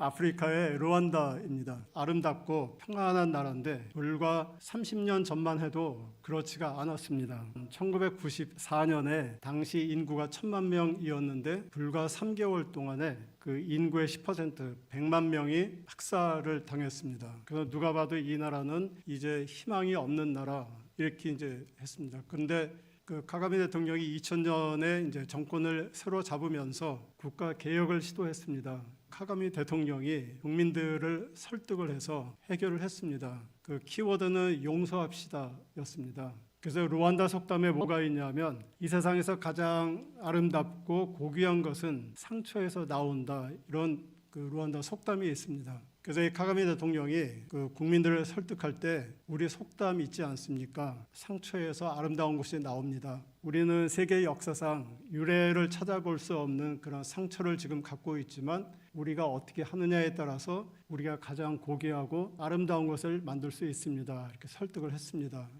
아프리카의 루안다입니다. 아름답고 평안한 나라인데 불과 30년 전만 해도 그렇지가 않았습니다. 1994년에 당시 인구가 천만 명이었는데 불과 3개월 동안에 그 인구의 10% 100만 명이 학살을 당했습니다. 그래서 누가 봐도 이 나라는 이제 희망이 없는 나라 이렇게 이제 했습니다. 그런데 그 카가미 대통령이 2000년에 이제 정권을 새로 잡으면서 국가 개혁을 시도했습니다. 카가미 대통령이 국민들을 설득을 해서 해결을 했습니다. 그 키워드는 용서합시다였습니다. 그래서 루안다 속담에 뭐가 있냐면 이 세상에서 가장 아름답고 고귀한 것은 상처에서 나온다 이런 그 루안다 속담이 있습니다. 그래서 이 카가미 대통령이 그 국민들을 설득할 때 우리 속담 있지 않습니까? 상처에서 아름다운 것이 나옵니다. 우리는 세계 역사상 유래를 찾아볼 수 없는 그런 상처를 지금 갖고 있지만 우리가 어떻게 하느냐에 따라서 우리가 가장 고귀하고 아름다운 것을 만들 수 있습니다. 이렇게 설득을 했습니다.